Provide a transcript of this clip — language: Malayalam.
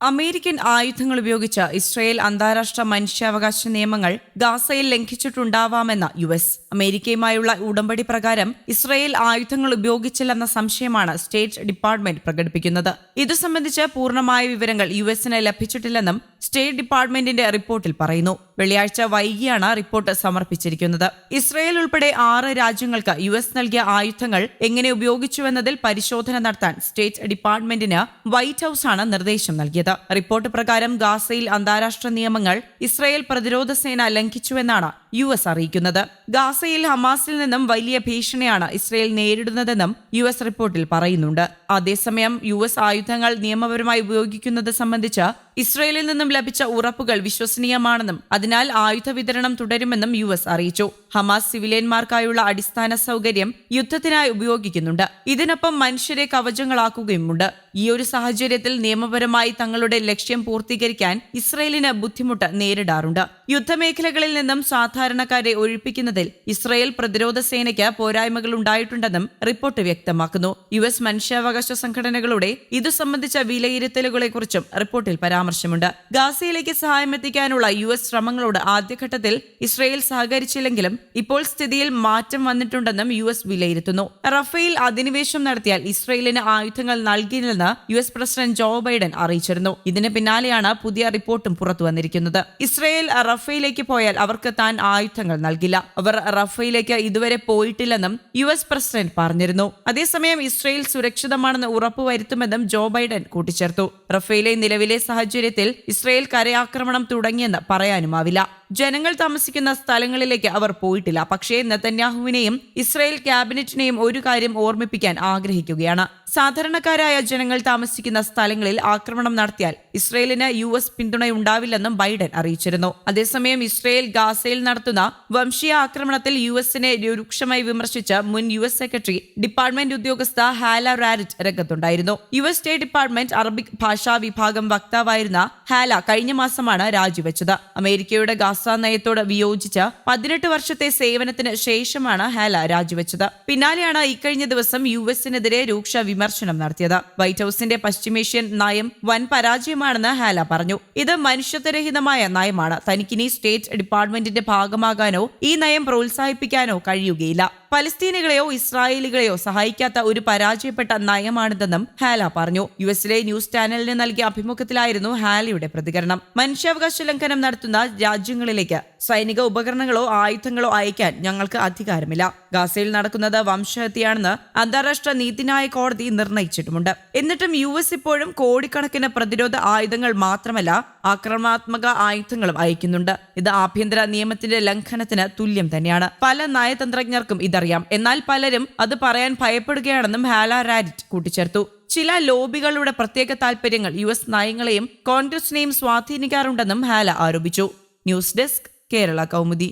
അമേരിക്കൻ ആയുധങ്ങൾ ഉപയോഗിച്ച് ഇസ്രയേൽ അന്താരാഷ്ട്ര മനുഷ്യാവകാശ നിയമങ്ങൾ ഗാസയിൽ ലംഘിച്ചിട്ടുണ്ടാവാമെന്ന യു എസ്. അമേരിക്കയുമായുള്ള ഉടമ്പടി പ്രകാരം ഇസ്രയേൽ ആയുധങ്ങൾ ഉപയോഗിച്ചില്ലെന്ന സംശയമാണ് സ്റ്റേറ്റ് ഡിപ്പാർട്ട്മെന്റ് പ്രകടിപ്പിക്കുന്നത്. ഇതു സംബന്ധിച്ച് പൂർണമായ വിവരങ്ങൾ യു എസിന് ലഭിച്ചിട്ടില്ലെന്നും സ്റ്റേറ്റ് ഡിപ്പാർട്ട്മെന്റിന്റെ റിപ്പോർട്ടിൽ പറയുന്നു. വെള്ളിയാഴ്ച വൈകിയാണ് റിപ്പോർട്ട് സമർപ്പിച്ചിരിക്കുന്നത്. ഇസ്രയേൽ ഉൾപ്പെടെ ആറ് രാജ്യങ്ങൾക്ക് യു എസ് നൽകിയ ആയുധങ്ങൾ എങ്ങനെ ഉപയോഗിച്ചുവെന്നതിൽ പരിശോധന നടത്താൻ സ്റ്റേറ്റ് ഡിപ്പാർട്ട്മെന്റിന് വൈറ്റ് ഹൌസാണ് നിർദ്ദേശം നൽകിയത്. റിപ്പോർട്ട് പ്രകാരം ഗാസയിൽ അന്താരാഷ്ട്ര നിയമങ്ങൾ ഇസ്രായേൽ പ്രതിരോധ സേന ലംഘിച്ചുവെന്നാണ് യു എസ് അറിയിക്കുന്നത്. ഗാസയിൽ ഹമാസിൽ നിന്നും വലിയ ഭീഷണിയാണ് ഇസ്രായേൽ നേരിടുന്നതെന്നും യു എസ് റിപ്പോർട്ടിൽ പറയുന്നുണ്ട്. അതേസമയം യു എസ് ആയുധങ്ങൾ നിയമപരമായി ഉപയോഗിക്കുന്നത് സംബന്ധിച്ച് ഇസ്രയേലിൽ നിന്നും ലഭിച്ച ഉറപ്പുകൾ വിശ്വസനീയമാണെന്നും അതിനാൽ ആയുധ വിതരണം തുടരുമെന്നും യു എസ് അറിയിച്ചു. ഹമാസ് സിവിലിയന്മാർക്കായുള്ള അടിസ്ഥാന സൗകര്യം യുദ്ധത്തിനായി ഉപയോഗിക്കുന്നുണ്ട്. ഇതിനൊപ്പം മനുഷ്യരെ കവചങ്ങളാക്കുകയുമുണ്ട്. ഈ ഒരു സാഹചര്യത്തിൽ നിയമപരമായി തങ്ങളുടെ ലക്ഷ്യം പൂർത്തീകരിക്കാൻ ഇസ്രയേലിന് ബുദ്ധിമുട്ട് നേരിടാറുണ്ട്. യുദ്ധമേഖലകളിൽ നിന്നും സാധാരണക്കാരെ ഒഴിപ്പിക്കുന്നതിൽ ഇസ്രയേൽ പ്രതിരോധ സേനയ്ക്ക് പോരായ്മകൾ ഉണ്ടായിട്ടുണ്ടെന്നും റിപ്പോർട്ട് വ്യക്തമാക്കുന്നു. യു എസ് മനുഷ്യാവകാശ സംഘടനകളുടെ ഇതു സംബന്ധിച്ച വിലയിരുത്തലുകളെക്കുറിച്ചും റിപ്പോർട്ടിൽ പരാമർശമുണ്ട്. ഗാസയിലേക്ക് സഹായം എത്തിക്കാനുള്ള യു എസ് ശ്രമങ്ങളോട് ആദ്യഘട്ടത്തിൽ ഇസ്രയേൽ സഹകരിച്ചില്ലെങ്കിലും ഇപ്പോൾ സ്ഥിതിയിൽ മാറ്റം വന്നിട്ടുണ്ടെന്നും യു എസ് വിലയിരുത്തുന്നു. റഫേൽ അധിനിവേശം നടത്തിയാൽ ഇസ്രയേലിന് ആയുധങ്ങൾ നൽകില്ലെന്ന് U S president Joe Biden അറിയിച്ചിരുന്നു. ഇതിന് പിന്നാലെയാണ് പുതിയ റിപ്പോർട്ടും പുറത്തു വന്നിരിക്കുന്നത്. ഇസ്രയേൽ റഫേലേക്ക് പോയാൽ അവർക്ക് താൻ ആയുധങ്ങൾ നൽകില്ല. അവർ റഫേലേക്ക് ഇതുവരെ പോയിട്ടില്ലെന്നും യു എസ് പ്രസിഡന്റ് പറഞ്ഞിരുന്നു. അതേസമയം ഇസ്രയേൽ സുരക്ഷിതമാണെന്ന് ഉറപ്പുവരുത്തുമെന്നും ജോ ബൈഡൻ കൂട്ടിച്ചേർത്തു. റഫേലെ നിലവിലെ സാഹചര്യത്തിൽ ഇസ്രയേൽ കരയാക്രമണം തുടങ്ങിയെന്ന് പറയാനുമാവില്ല ജനങ്ങൾ താമസിക്കുന്ന സ്ഥലങ്ങളിലേക്ക് അവർ പോയിട്ടില്ല. പക്ഷേ നെതന്യാഹുവിനെയും ഇസ്രായേൽ ക്യാബിനറ്റിനെയും ഒരു കാര്യം ഓർമ്മിപ്പിക്കാൻ ആഗ്രഹിക്കുകയാണ്. സാധാരണക്കാരായ ജനങ്ങൾ താമസിക്കുന്ന സ്ഥലങ്ങളിൽ ആക്രമണം നടത്തിയാൽ ഇസ്രയേലിന് യു എസ് പിന്തുണയുണ്ടാവില്ലെന്നും ബൈഡൻ അറിയിച്ചിരുന്നു. അതേസമയം ഇസ്രയേൽ ഗാസയിൽ നടത്തുന്ന വംശീയ ആക്രമണത്തിൽ യു എസിനെ രൂക്ഷമായി വിമർശിച്ച് മുൻ യു എസ് സെക്രട്ടറി ഡിപ്പാർട്ട്മെന്റ് ഉദ്യോഗസ്ഥ Hala Rharrit രംഗത്തുണ്ടായിരുന്നു. U S state department Arabic ഭാഷാ വിഭാഗം വക്താവായിരുന്ന ഹാല കഴിഞ്ഞ മാസമാണ് രാജിവെച്ചത്. അമേരിക്കയുടെ ഗാസ നയത്തോട് വിയോജിച്ച് പതിനെട്ട് വർഷത്തെ സേവനത്തിന് ശേഷമാണ് ഹാല രാജിവെച്ചത്. പിന്നാലെയാണ് ഇക്കഴിഞ്ഞ ദിവസം യു എസിനെതിരെ രൂക്ഷ വിമർശനം നടത്തിയത്. വൈറ്റ് ഹൌസിന്റെ പശ്ചിമേഷ്യൻ നയം വൻ പരാജയമാണെന്ന് ഹാല പറഞ്ഞു. ഇത് മനുഷ്യത്വരഹിതമായ നയമാണ്. തനിക്കിനി സ്റ്റേറ്റ് ഡിപ്പാർട്ട്മെന്റിന്റെ ഭാഗമാകാനോ ഈ നയം പ്രോത്സാഹിപ്പിക്കാനോ കഴിയുകയില്ല. പലസ്തീനികളെയോ ഇസ്രായേലികളെയോ സഹായിക്കാത്ത ഒരു പരാജയപ്പെട്ട നയമാണിതെന്നും ഹാല പറഞ്ഞു. യു എസിലെ ന്യൂസ് ചാനലിന് നൽകിയ അഭിമുഖത്തിലായിരുന്നു ഹാലയുടെ പ്രതികരണം. മനുഷ്യാവകാശ ലംഘനം നടത്തുന്ന രാജ്യങ്ങളിലേക്ക് സൈനിക ഉപകരണങ്ങളോ ആയുധങ്ങളോ അയക്കാൻ ഞങ്ങൾക്ക് അധികാരമില്ല. ഗാസയിൽ നടക്കുന്നത് വംശഹത്യയാണെന്ന് അന്താരാഷ്ട്ര നീതിന്യായ കോടതി നിർണയിച്ചിട്ടുമുണ്ട്. എന്നിട്ടും യു എസ് ഇപ്പോഴും കോടിക്കണക്കിന് പ്രതിരോധ ആയുധങ്ങൾ മാത്രമല്ല ആക്രമണാത്മക ആയുധങ്ങളും അയക്കുന്നുണ്ട്. ഇത് ആഭ്യന്തര നിയമത്തിന്റെ ലംഘനത്തിന് തുല്യം തന്നെയാണ്. പല നയതന്ത്രജ്ഞർക്കും ഇതറിയാം. എന്നാൽ പലരും അത് പറയാൻ ഭയപ്പെടുകയാണെന്നും ഹാല റാരിറ്റ് കൂട്ടിച്ചേർത്തു. ചില ലോബികളുടെ പ്രത്യേക താൽപര്യങ്ങൾ യു എസ് നയങ്ങളെയും കോൺഗ്രസിനെയും സ്വാധീനിക്കാറുണ്ടെന്നും ഹാല ആരോപിച്ചു. News desk Kerala Kaumudi.